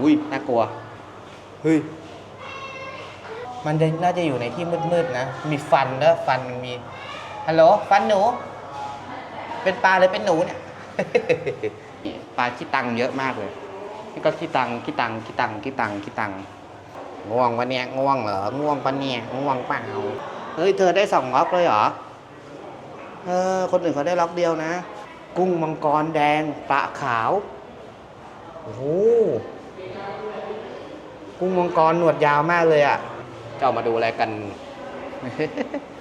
อุ้ยน่ากลัว เฮ้ย มันจะน่าจะอยู่ในที่มืดๆนะ มีฟันแล้วฟันมี ฮัลโหล ฟันหนู เป็นปลาหรือเป็นหนูเนี่ย ปลาขี้ตังเยอะมากเลย นี่ก็ขี้ตังขี้ตังขี้ตังขี้ตังขี้ตัง ง่วงวะเนี่ย ง่วงเหรอ ง่วงปะเนี่ย ง่วงเปล่า เฮ้ย เธอได้สองล็อกเลยเหรอ เออ คนอื่นเขาได้ล็อกเดียวนะ กุ้งมังกรแดงปลาขาว โอ้ กุ้งมังกรหนวดยาวมากเลยอะ่ะจะเอามาดูอะไรกัน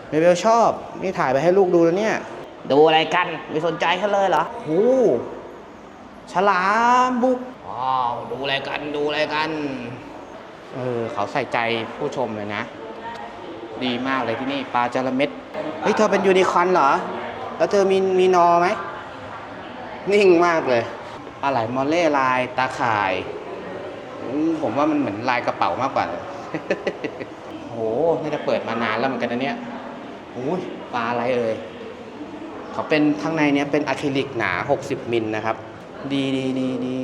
เมเบลชอบ นี่ถ่ายไปให้ลูกดูแล้วเนี่ย ดูอะไรกันไม่สนใจเขาเลยเหรอโอ้โหฉลามบุกว้าวดูอะไรกันดูอะไรกัน เออเขาใส่ใจผู้ชมเลยนะ ดีมากเลยที่นี่ปลาจระเม็ดเฮ้ยเธอเป็นยูนิคอร์นเหรอ แล้วเธอมีมีนอไหม นิ่งมากเลยปลาไหลมอลเล่ลายตาข่ายอืม ผมว่ามันเหมือนลายกระเป๋ามากกว่าโอ้โหน่าจะเปิดมานานแล้วเหมือนกันนะเนี่ยอุ้ยปลาอะไรเอ่ยเขาเป็นข้างในเนี้ยเป็นอะคริลิกหนา 60 มิลนะครับ ดีดีดีดี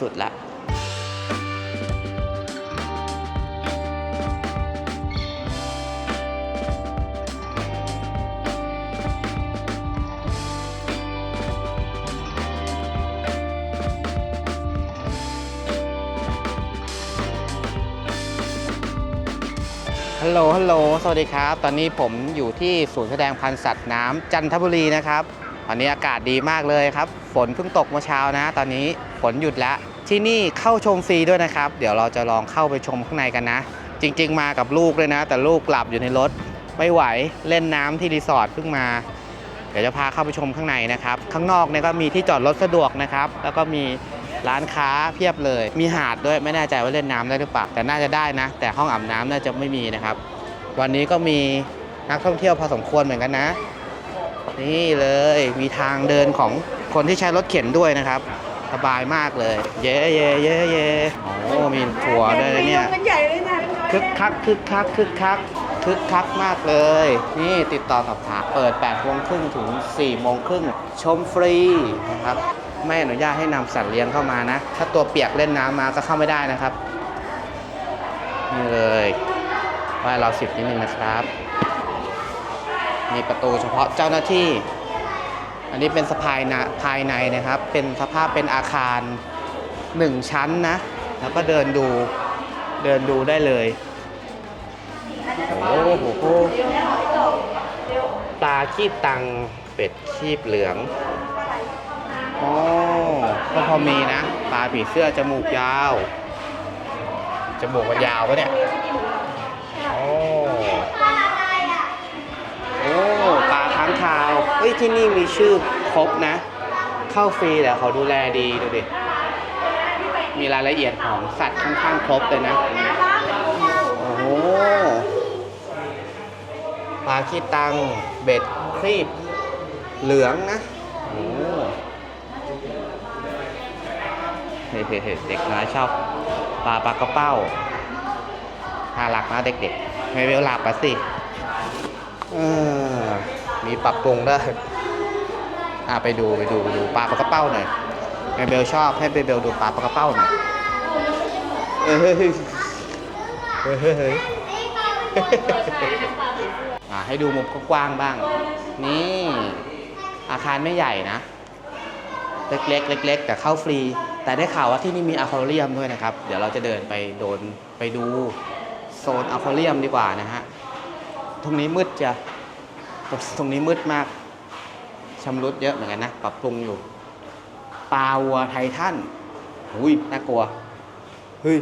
สุดละ ฮัลโหล ฮัลโหล สวัสดีครับ ตอนนี้ผมอยู่ที่ศูนย์แสดงพันธุ์สัตว์น้ำจันทบุรีนะครับ ตอนนี้อากาศดีมากเลยครับ ฝนเพิ่งตกเมื่อเช้านะ ตอนนี้ฝนหยุดแล้ว ที่นี่เข้าชมฟรีด้วยนะครับ เดี๋ยวเราจะลองเข้าไปชมข้างในกันนะ จริง ๆ มากับลูกเลยนะ แต่ลูกหลับอยู่ในรถ ไม่ไหว เล่นน้ำที่รีสอร์ทเพิ่งมา เดี๋ยวจะพาเข้าไปชมข้างในนะครับ ข้างนอกเนี่ยก็มีที่จอดรถสะดวกนะครับ แล้วก็มี ร้านค้าเพียบเลย มีหาดด้วยไม่แน่ใจว่าเล่นน้ำได้หรือเปล่าแต่น่าจะได้นะ แต่ห้องอาบน้ำน่าจะไม่มีนะครับ วันนี้ก็มีนักท่องเที่ยวพอสมควรเหมือนกันนะ นี่เลยมีทางเดินของคนที่ใช้รถเข็นด้วยนะครับ สบายมากเลย เย่เย่เย่เย่โอ้มีถั่วด้วยนะเนี่ยมันใหญ่เลยนะคึกคักคึกคักคึกคักคึกคักมากเลย นี่ติดต่อสอบถามเปิด8โมงครึ่งถึง4โมงครึ่งชมฟรีนะครับ ไม่อนุญาตให้นำสัตว์เลี้ยงเข้ามานะ ถ้าตัวเปียกเล่นน้ำมาก็เข้าไม่ได้นะครับ นี่เลยไหว้เราสิบนิดนึงนะครับ มีประตูเฉพาะเจ้าหน้าที่ อันนี้เป็นสะพายนะภายในนะครับ เป็นสภาพเป็นอาคาร1ชั้นนะ แล้วก็เดินดู เดินดูได้เลย โอ้โห ปลาคีบตัง เป็ดคีบเหลือง อ๋อก็พอมีนะปลาผีเสื้อจมูกยาว จมูกมันยาวปะเนี่ย โอ้ โอ้ปลาค้างคาว เฮ้ย ที่นี่มีชื่อครบนะ เข้าฟรีแต่เขาดูแลดีดูดิ มีรายละเอียดของสัตว์ค่อนข้างครบเลยนะ โอ้ปลาขี้ตัง เบ็ดครีบ เหลืองนะ โอ้โห เฮ้ยๆๆเด็กน้อยชอบปลาปลากระเป้าน่ารักนะเด็กๆ ไม่เวลหลับปะสิอมีปรับปรุงด้วยอะไปดูไปดูดูปลาปลากระเป้าหน่อยเมเบลชอบให้เบเบลดูปลาปลากระเป้าหน่อยเฮ้ยเฮ้ยเฮ้ยเฮ้ยเฮ้ยอะให้ดูมุมกว้างบ้าง นี่ อาคารไม่ใหญ่นะ เล็กๆเล็กๆแต่เข้าฟรี แต่ได้ข่าวว่าที่นี่มีอะคาเรียมด้วยนะครับ เดี๋ยวเราจะเดินไปโดนไปดูโซนอะคาเรียมดีกว่านะฮะตรงนี้มืดจะตรงตรงนี้มืดมากชำรุดเยอะเหมือนกันนะ ปรับปรุงอยู่ปลาวัวไททันอุ้ยน่ากลัวเฮ้ย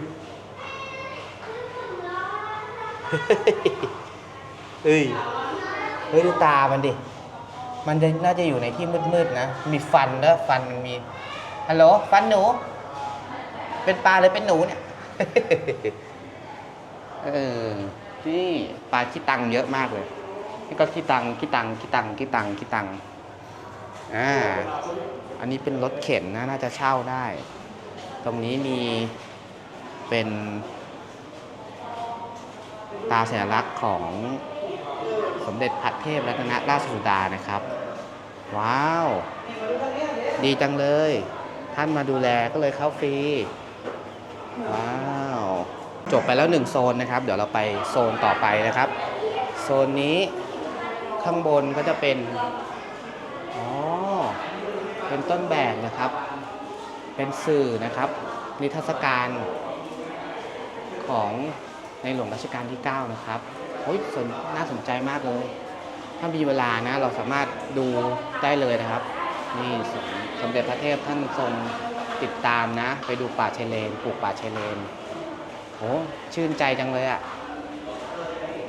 เฮ้ยเฮ้ยดูตามันดิ มันจะน่าจะอยู่ในที่มืดๆนะ มีฟันแล้วฟันมี ฮัลโหล ฟันหนู เป็นปลาหรือเป็นหนูเนี่ย เออ นี่ปลาขี้ตังเยอะมากเลย นี่ก็ขี้ตังขี้ตังขี้ตังขี้ตังขี้ตัง อ่า อันนี้เป็นรถเข็นนะ น่าจะเช่าได้ ตรงนี้มีเป็นตราสัญลักษณ์ของ มเด็จพระเทพรัตนราชสุดานะครับ ว้าว ดีจังเลย ท่านมาดูแลก็เลยเข้าฟรี ว้าว จบไปแล้วหนึ่งโซนนะครับ เดี๋ยวเราไปโซนต่อไปนะครับ โซนนี้ข้างบนก็จะเป็น อ๋อ เป็นต้นแบบนะครับ เป็นสื่อนะครับ นิทรรศการของในหลวงรัชกาลที่ 9 นะครับ โอ้ยสนน่าสนใจมากเลย ถ้ามีเวลานะเราสามารถดูได้เลยนะครับ นี่สมเด็จพระเทพท่านทรงติดตามนะ ไปดูป่าชายเลนปลูกป่าชายเลนโอ้ชื่นใจจังเลยอะ่ะ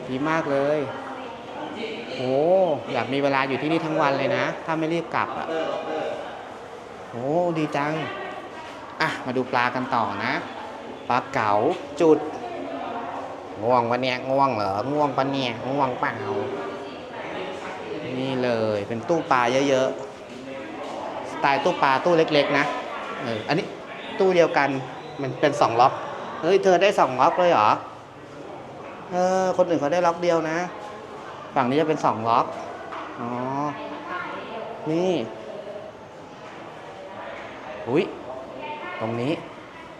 ดีมากเลยโอ้อยากมีเวลาอยู่ที่นี่ทั้งวันเลยนะ ถ้าไม่รีบกลับอะ่ะโอ้ดีจัง อะ มาดูปลากันต่อนะ ปลาเก๋าจุด ง่วงปะเนี่ยง่วงเหรอง่วงปะเนี่ยง่วงเปล่านี่เลยเป็นตู้ปลาเยอะๆสไตล์ตู้ปลาตู้เล็กๆ นะเอออันนี้ตู้เดียวกันมันเป็นสองล็อกเฮ้ยเธอได้สองล็อกเลยเหรอเออคนอื่นเขาได้ล็อกเดียวนะ ฝั่งนี้จะเป็นสองล็อกอ๋อนี่อุ้ยตรงนี้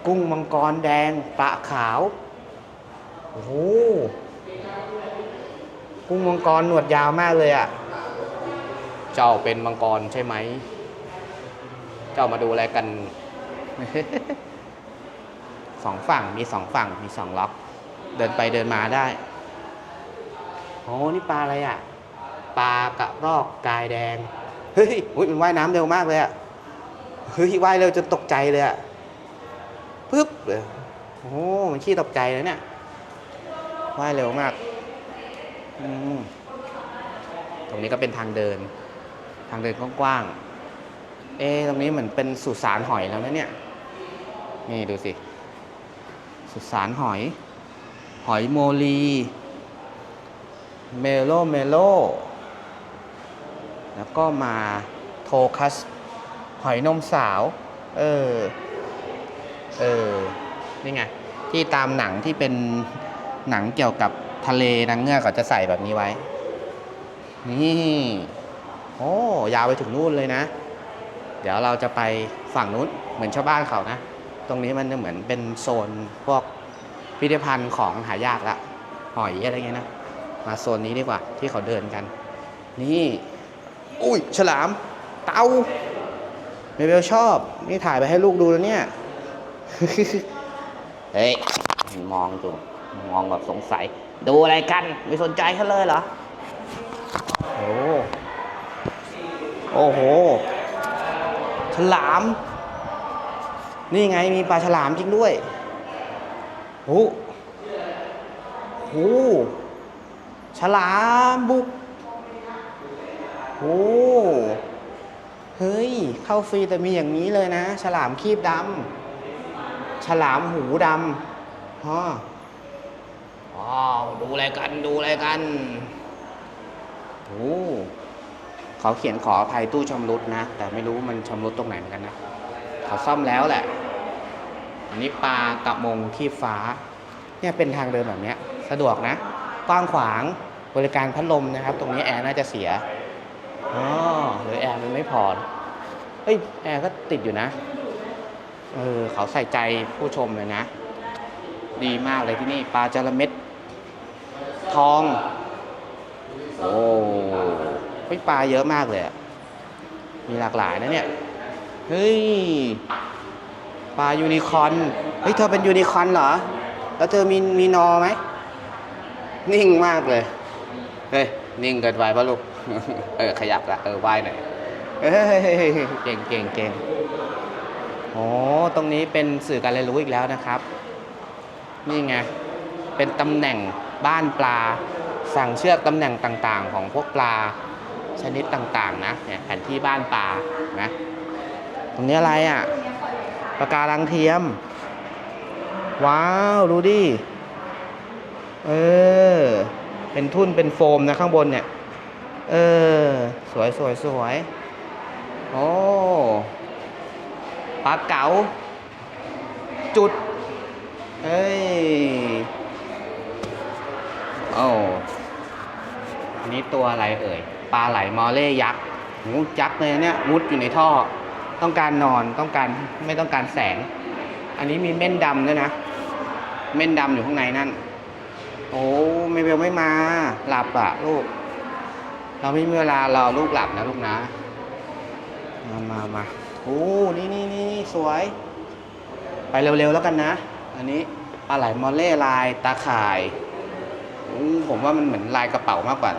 กุ้งมังกรแดงปลาขาว โอ้โหกุ้งมังกรหนวดยาวมากเลยอะ่ะ เจ้าเป็นมังกรใช่ไหม เจ้ามาดูอะไรกัน สองฝั่งมีสองฝั่งมีสองล็อก เดินไปเดินมาได้โอ้นี่ปลาอะไรอะ่ะ ปลากระรอกกายแดง เฮ้ยอุ๊ยมันว่ายน้ำเร็วมากเลยอะ่ะ เฮ้ยว่ายเร็วจนตกใจเลยอะ่ะปึ๊บเลยโอ้มันขี้ตกใจเลยเนี่ย ว่ายเร็วมากอืตรงนี้ก็เป็นทางเดิน ทางเดินกว้างๆ เอ๊ตรงนี้เหมือนเป็นสุสานหอยแล้วนะเนี่ย นี่ดูสิ สุสานหอย หอยโมลี เมโลเมโล แล้วก็มาโทคัส หอยนมสาว เออ เออ นี่ไง ที่ตามหนังที่เป็น หนังเกี่ยวกับทะเลนางเงือกเขาจะใส่แบบนี้ไว้ นี่โอ้ยาวไปถึงนู่นเลยนะ เดี๋ยวเราจะไปฝั่งนู้นเหมือนชาวบ้านเขานะ ตรงนี้มันจะเหมือนเป็นโซนพวกพิพิธภัณฑ์ของหายากละหอยอะไรเงี้ยนะ มาโซนนี้ดีกว่าที่เขาเดินกัน นี่ อุ้ยฉลาม เต่าเมเบลชอบ นี่ถ่ายไปให้ลูกดูแล้วเนี่ย เฮ้ย มองจุ มองแบบสงสัย ดูอะไรกัน ไม่สนใจเขาเลยเหรอ โอ้โอ้โห ฉลาม นี่ไงมีปลาฉลามจริงด้วยโอ้โหฉลามบุกโอ้เฮ้ย เข้าฟรีแต่มีอย่างนี้เลยนะ ฉลามคีบดำฉลามหูดำฮะ ว้าวดูอะไรกันดูอะไรกันโอ้เขาเขียนขออภัยตู้ชำรุดนะ แต่ไม่รู้มันชำรุดตรงไหนเหมือนกันนะเขาซ่อมแล้วแหละ อันนี้ปลากระมงที่ฟ้า เนี่ยเป็นทางเดินแบบนี้สะดวกนะกว้างขวางบริการพัดลมนะครับ ตรงนี้แอร์น่าจะเสียอ๋อหรือแอร์มันไม่พอเฮ้ยแอร์ก็ติดอยู่นะเออเขาใส่ใจผู้ชมเลยนะ ดีมากเลยที่นี่ปลาจระเม็ด ทอง โอ้ยปลาเยอะมากเลย มีหลากหลายนะเนี่ย เฮ้ย ปลายูนิคอน เฮ้ย เธอเป็นยูนิคอนเหรอ แล้วเธอมีมีนอไหม นิ่งมากเลย เฮ้ย นิ่งเกินไปปะลูก เออ ขยับละ เออว่ายหน่อยเฮ้ยเก่งเก่งเก่งโอ้ตรงนี้เป็นสื่อการเรียนรู้อีกแล้วนะครับ นี่ไง เป็นตำแหน่ง บ้านปลา สั่งเชือกตำแหน่งต่างๆ ของพวกปลาชนิดต่างๆนะเนี่ยแผนที่บ้านปลานะตรงนี้อะไรอะปะการังเทียม ว้าวดูดิเออเป็นทุ่นเป็นโฟมนะข้างบนเนี่ย เออ สวยสวยสวยโอ้ปลาเก๋าจุด เอ้ย โอ้อันนี้ตัวอะไรเอ่ย ปลาไหลมอเล่ยักษ์หูยักษ์เลยเนี่ยมุดอยู่ในท่อ ต้องการนอน ต้องการไม่ต้องการแสง อันนี้มีเม่นดำด้วยนะ เม่นดำอยู่ข้างในนั่น โอ้ไม่เบลไม่มา หลับอะลูก เราไม่มีเวลารอลูกหลับนะลูกนะ มามามาโอ้นี่นี่นี่นี่สวย ไปเร็วๆแล้วกันนะ อันนี้ปลาไหลมอลเล่ลายตาข่าย ผมว่ามันเหมือนลายกระเป๋ามากกว่า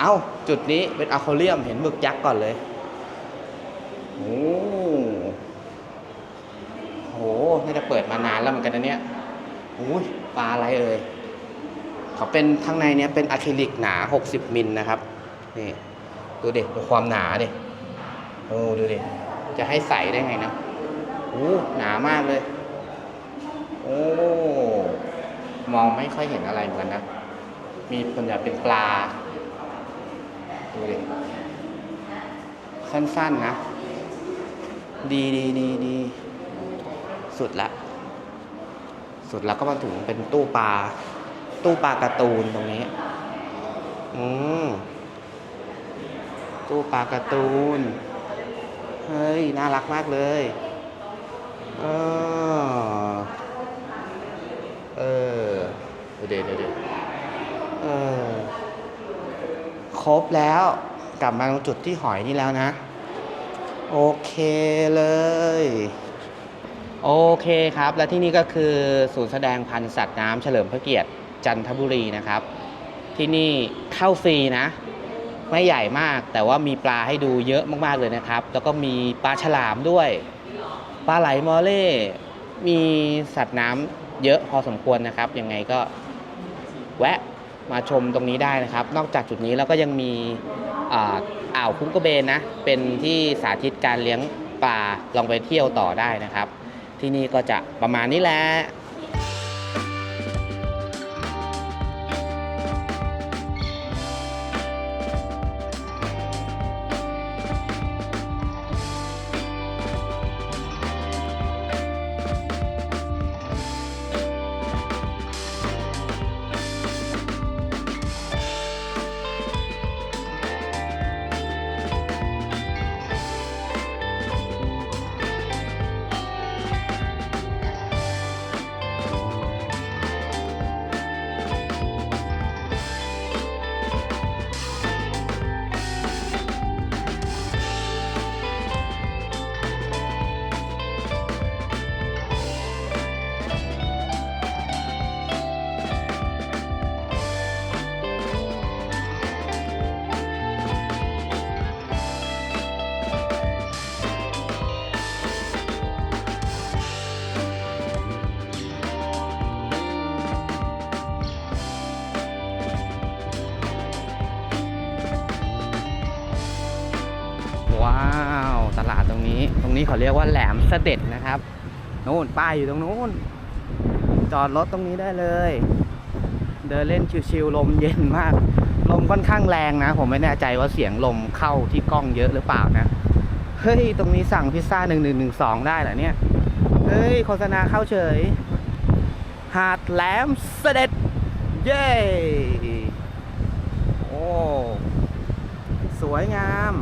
เอ้า จุดนี้เป็นอะคาเรียมเห็นหมึกยักษ์ก่อนเลย โอ้โห น่าจะเปิดมานานแล้วเหมือนกันนะเนี่ยอุ้ยปลาอะไรเอ่ยเขาเป็นข้างในเนี้ยเป็นอะคริลิกหนา 60 มิลนะครับ นี่ ดูเด็ดูความหนาดิโอ้ดูดิจะให้ใส่ได้ไงนะโอ้หนามากเลย โอ้ มองไม่ค่อยเห็นอะไรเหมือนกันนะ มีส่วนใหญ่เป็นปลา ดูดิสั้นๆนะ ดีดีดีดี สุดละ สุดแล้วก็มาถึงเป็นตู้ปลา ตู้ปลาการ์ตูนตรงนี้ อืมตู้ปลาการ์ตูน เฮ้ย น่ารักมากเลย เออ เออเดี๋ยวเดี๋ยวเดี๋ยวเออครบแล้วกลับมาตรงจุดที่หอยนี่แล้วนะ โอเคเลย โอเคครับ และที่นี่ก็คือศูนย์แสดงพันธุ์สัตว์น้ำเฉลิมพระเกียรติจันทบุรีนะครับ ที่นี่เข้าฟรีนะ ไม่ใหญ่มากแต่ว่ามีปลาให้ดูเยอะมากๆเลยนะครับ แล้วก็มีปลาฉลามด้วย ปลาไหลมอเล่ มีสัตว์น้ำ เยอะพอสมควรนะครับ ยังไงก็แวะมาชมตรงนี้ได้นะครับ นอกจากจุดนี้แล้วก็ยังมีอ่าอ่าวคุ้งกระเบนนะ เป็นที่สาธิตการเลี้ยงปลาลองไปเที่ยวต่อได้นะครับ ที่นี่ก็จะประมาณนี้แหละ นี้เขาเรียกว่าแหลมเสด็จนะครับนู่นป้ายอยู่ตรงนู้น จอดรถตรงนี้ได้เลย เดินเล่นชิวๆลมเย็นมาก ลมค่อนข้างแรงนะ ผมไม่แน่ใจว่าเสียงลมเข้าที่กล้องเยอะหรือเปล่านะ เฮ้ย ตรงนี้สั่งพิซซ่าหนึ่งหนึ่งหนึ่งสองได้เหรอเนี่ย เฮ้ย โฆษณาเข้าเฉย หาดแหลมเสด็จ เย้โอ้สวยงาม